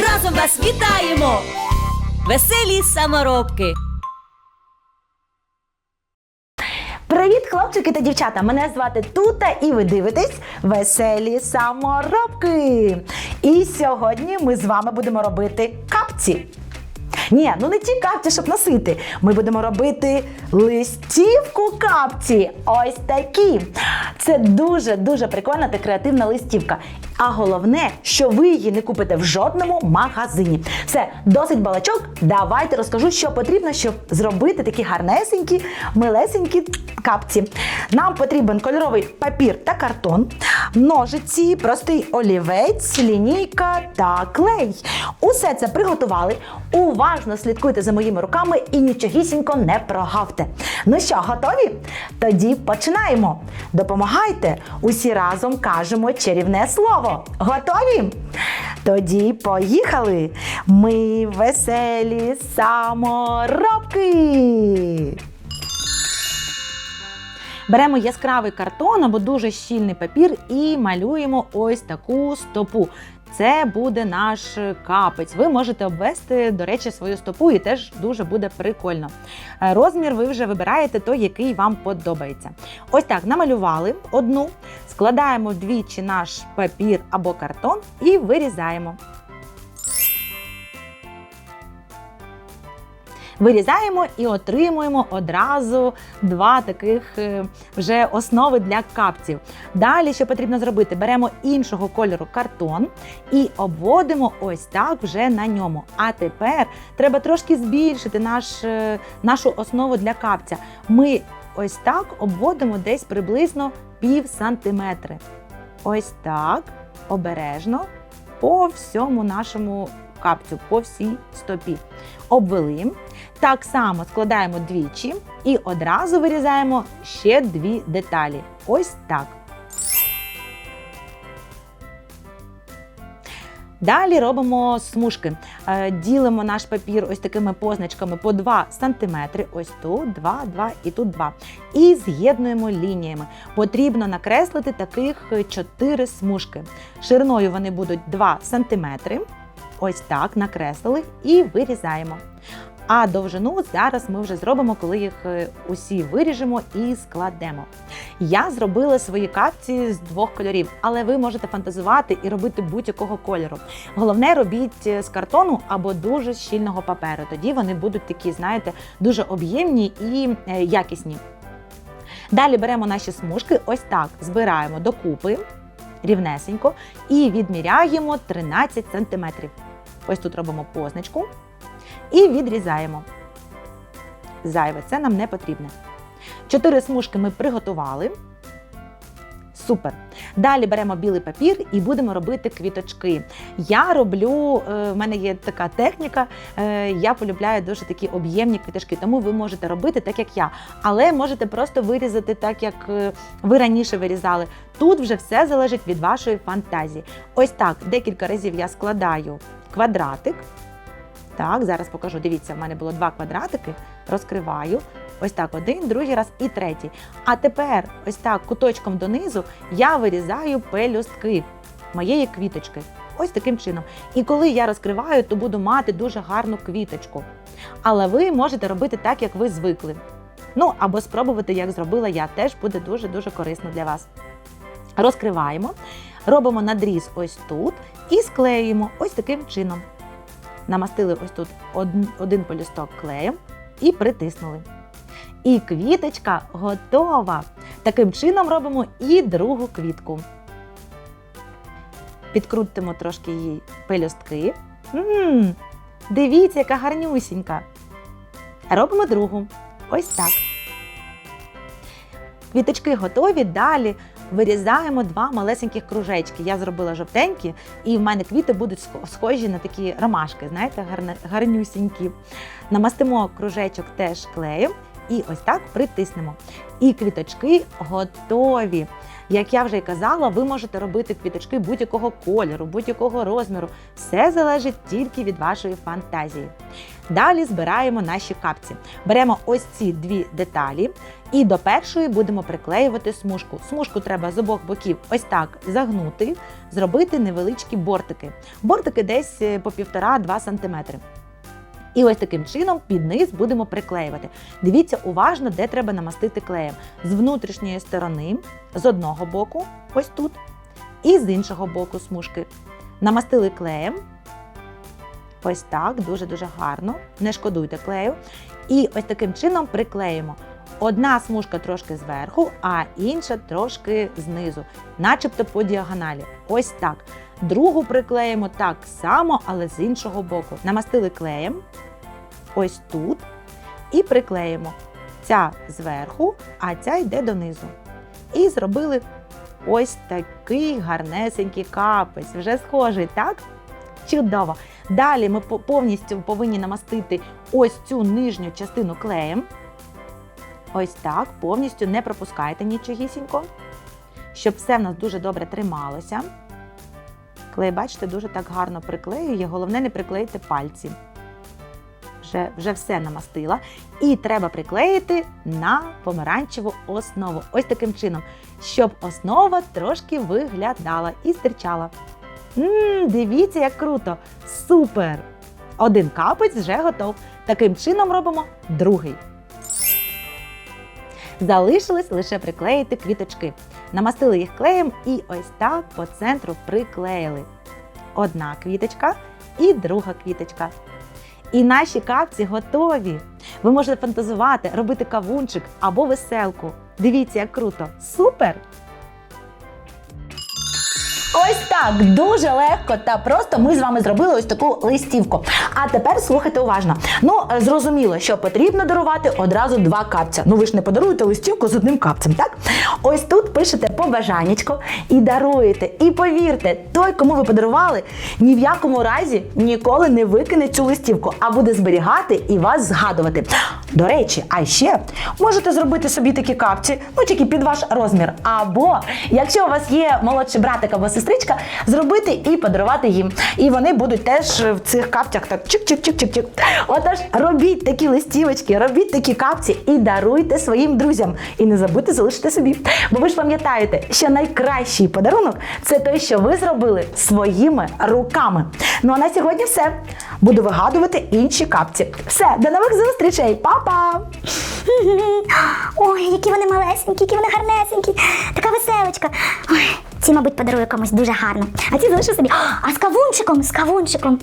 разом вас вітаємо, веселі саморобки. Привіт, хлопчики та дівчата! Мене звати Тута, і ви дивитесь веселі саморобки. І сьогодні ми з вами будемо робити капці. Ні, ну не ті капці, щоб носити. Ми будемо робити листівку капці. Ось такі. Це дуже-дуже прикольна та креативна листівка. А головне, що ви її не купите в жодному магазині. Все, досить балачок. Давайте розкажу, що потрібно, щоб зробити такі гарнесенькі, милесенькі капці. Нам потрібен кольоровий папір та картон, ножиці, простий олівець, лінійка та клей. Усе це приготували. Уважно слідкуйте за моїми руками і нічогісінько не прогавте. Ну що, готові? Тоді починаємо. Допомагайте. Усі разом кажемо чарівне слово. Готові? Тоді поїхали. Ми веселі саморобки. Беремо яскравий картон або дуже щільний папір і малюємо ось таку стопу. Це буде наш капець. Ви можете обвести, до речі, свою стопу, і теж дуже буде прикольно. Е, Розмір ви вже вибираєте той, який вам подобається. Ось так намалювали одну, складаємо вдвічі наш папір або картон і вирізаємо. Вирізаємо і отримуємо одразу два таких е, вже основи для капців. Далі, що потрібно зробити, беремо іншого кольору картон і обводимо ось так вже на ньому. А тепер треба трошки збільшити наш, е, нашу основу для капця. Ми ось так обводимо десь приблизно пів сантиметри. Ось так, обережно, по всьому нашому капцю, по всій стопі. Обвели. Так само складаємо двічі і одразу вирізаємо ще дві деталі. Ось так. Далі робимо смужки. Е, Ділимо наш папір ось такими позначками по 2 см. Ось тут 2, 2 і тут 2. І з'єднуємо лініями. Потрібно накреслити таких 4 смужки. Шириною вони будуть 2 см. Ось так накреслили і вирізаємо. А довжину зараз ми вже зробимо, коли їх е, усі виріжемо і складемо. Я зробила свої капці з двох кольорів, але ви можете фантазувати і робити будь-якого кольору. Головне, робіть е, з картону або дуже щільного паперу. Тоді вони будуть такі, знаєте, дуже об'ємні і е, якісні. Далі беремо наші смужки, ось так збираємо докупи рівнесенько і відміряємо 13 см. Ось тут робимо позначку і відрізаємо. Зайве, це нам не потрібне. Чотири смужки ми приготували. Супер. Далі беремо білий папір і будемо робити квіточки. Я роблю, е, в мене є така техніка, е, я полюбляю дуже такі об'ємні квіточки, тому ви можете робити так, як я. Але можете просто вирізати так, як е, ви раніше вирізали. Тут вже все залежить від вашої фантазії. Ось так, декілька разів я складаю квадратик. Так, зараз покажу. Дивіться, в мене було два квадратики. Розкриваю. Ось так, один, другий раз і третій. А тепер, ось так, куточком донизу я вирізаю пелюстки моєї квіточки. Ось таким чином. І коли я розкриваю, то буду мати дуже гарну квіточку. Але ви можете робити так, як ви звикли. Ну, або спробувати, як зробила я, теж буде дуже-дуже корисно для вас. Розкриваємо, робимо надріз ось тут і склеюємо ось таким чином. Намастили ось тут один, полюсток клеєм і притиснули. І квіточка готова. Таким чином робимо і другу квітку. Підкрутимо трошки її пелюстки. Ммм, дивіться, яка гарнюсінька. Робимо другу. Ось так. Квіточки готові. Далі вирізаємо два малесеньких кружечки. Я зробила жовтенькі, і в мене квіти будуть схожі на такі ромашки, знаєте, гарнюсінькі. Намастимо кружечок теж клеєм і ось так притиснемо. І квіточки готові. Як я вже й казала, ви можете робити квіточки будь-якого кольору, будь-якого розміру. Все залежить тільки від вашої фантазії. Далі збираємо наші капці. Беремо ось ці дві деталі і до першої будемо приклеювати смужку. Смужку треба з обох боків ось так загнути, зробити невеличкі бортики. Бортики десь е, по 1,5-2 см. І ось таким чином під низ будемо приклеювати. Дивіться уважно, де треба намастити клеєм. З внутрішньої сторони, з одного боку, ось тут, і з іншого боку смужки. Намастили клеєм. Ось так, дуже-дуже гарно. Не шкодуйте клею. І ось таким чином приклеїмо. Одна смужка трошки зверху, а інша трошки знизу, начебто по діагоналі. Ось так. Другу приклеїмо так само, але з іншого боку. Намастили клеєм ось тут і приклеїмо. Ця зверху, а ця йде донизу. І зробили ось такий гарнесенький капець. Вже схожий, так? Чудово! Далі ми повністю повинні намастити ось цю нижню частину клеєм. Ось так, повністю не пропускайте нічогісінько, щоб все в нас дуже добре трималося. Клей, бачите, дуже так гарно приклеює. Головне, не приклеїти пальці. Вже, вже все намастила. І треба приклеїти на помаранчеву основу. Ось таким чином, щоб основа трошки виглядала і стирчала. Мм, дивіться, як круто! Супер! Один капець вже готов. Таким чином робимо другий. Залишилось лише приклеїти квіточки. Намастили їх клеєм і ось так по центру приклеїли. Одна квіточка і друга квіточка. І наші капці готові. Ви можете фантазувати, робити кавунчик або веселку. Дивіться, як круто! Супер! Ось так дуже легко та просто ми з вами зробили ось таку листівку. А тепер слухайте уважно. Ну е, зрозуміло, що потрібно дарувати одразу два капця. Ну ви ж не подаруєте листівку з одним капцем, так? Ось тут пишете побажанечко і даруєте. І повірте, той, кому ви подарували, ні в якому разі ніколи не викине цю листівку, а буде зберігати і вас згадувати. До речі, а ще можете зробити собі такі капці, ну тільки під ваш розмір. Або якщо у вас є молодший братик або сестричка, зробити і подарувати їм. І вони будуть теж в цих капцях так чик-чик-чик-чик-чик. Отож, робіть такі листівочки, робіть такі капці і даруйте своїм друзям. І не забудьте залишити собі. Бо ви ж пам'ятаєте, що найкращий подарунок це той, що ви зробили своїми руками. Ну а на сьогодні все. Буду вигадувати інші капці. Все, до нових зустрічей, Па-па! Ой, які вони малесенькі, які вони гарнесенькі. Така веселочка. Ой, ці, мабуть, подарую комусь дуже гарно. А ці залишу собі. А з кавунчиком, з кавунчиком.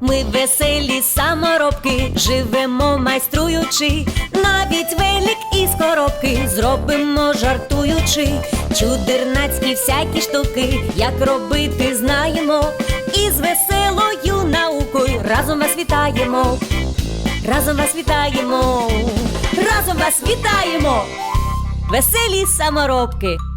Ми веселі саморобки, живемо майструючи, навіть велик із коробки зробимо жартуючи, чудернацькі всякі штуки, як робити знаємо, і з веселою наукою разом вас вітаємо, разом вас вітаємо, разом вас вітаємо, веселі саморобки.